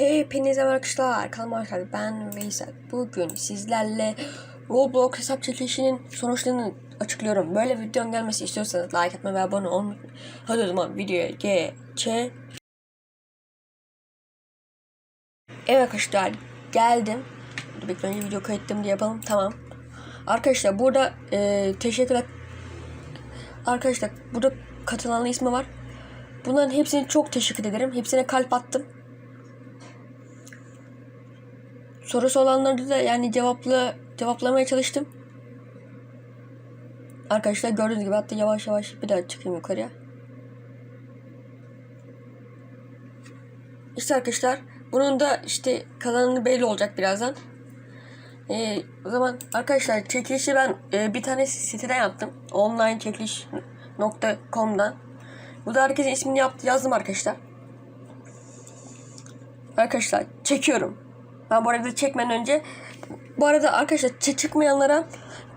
Hepinize merhaba arkadaşlar. Kanalıma hoş geldiniz. Ben Veysel. Bugün sizlerle Roblox hesap çekilişinin sonuçlarını açıklıyorum. Böyle videonun gelmesi istiyorsanız like atmayı ve abone olmayı. Hadi o zaman videoya geçelim. Evet arkadaşlar geldim. Bekle önce video kayıttım diye yapalım. Tamam. Arkadaşlar burada e, teşekkürler. Arkadaşlar burada katılanın ismi var. Bunların hepsine çok teşekkür ederim. Hepsine kalp attım. Sorusu olanları da yani cevapla cevaplamaya çalıştım. Arkadaşlar gördüğünüz gibi hatta yavaş yavaş bir daha çıkayım yukarıya. İşte arkadaşlar bunun da işte kazananı belli olacak birazdan. Ee, o zaman arkadaşlar çekilişi ben e, bir tane siteden yaptım. Onlinechekiliş.com'dan. Burada herkesin ismini yaptı, yazdım arkadaşlar. Arkadaşlar çekiyorum. Ben bu arada çekmeden önce bu arada arkadaşlar çı- çıkmayanlara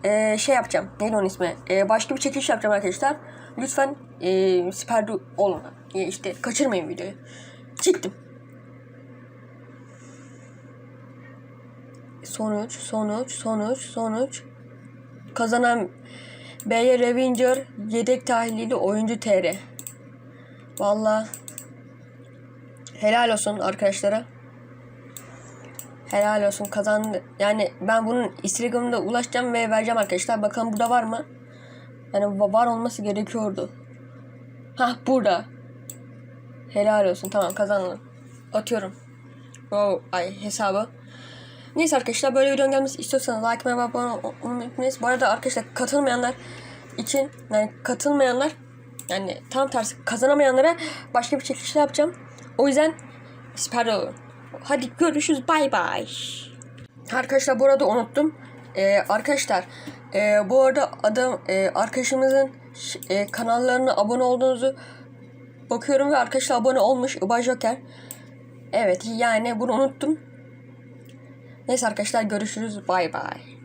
e, şey yapacağım. Neydi onun ismi? E, başka bir çekiliş yapacağım arkadaşlar. Lütfen e, siperde olun. E, işte kaçırmayın videoyu. Çıktım. Sonuç, sonuç, sonuç, sonuç. Kazanan B'ye Revenger yedek tahlili oyuncu TR. Vallahi helal olsun arkadaşlara. Helal olsun kazandı. Yani ben bunun Instagram'da ulaşacağım ve vereceğim arkadaşlar. Bakalım burada var mı? Yani va- var olması gerekiyordu. Hah burada. Helal olsun. Tamam kazandım. Atıyorum. Oh, ay hesabı. Neyse arkadaşlar böyle videonun gelmesi istiyorsanız like ve abone olmayı. Bu arada arkadaşlar katılmayanlar için yani katılmayanlar yani tam tersi kazanamayanlara başka bir çekiliş yapacağım. O yüzden olun. Hadi görüşürüz. Bay bay. Arkadaşlar bu arada unuttum. Ee, arkadaşlar e, bu arada adam e, arkadaşımızın e, kanallarına abone olduğunuzu bakıyorum ve arkadaşlar abone olmuş. Ubay Joker. Evet yani bunu unuttum. Neyse arkadaşlar görüşürüz. Bay bay.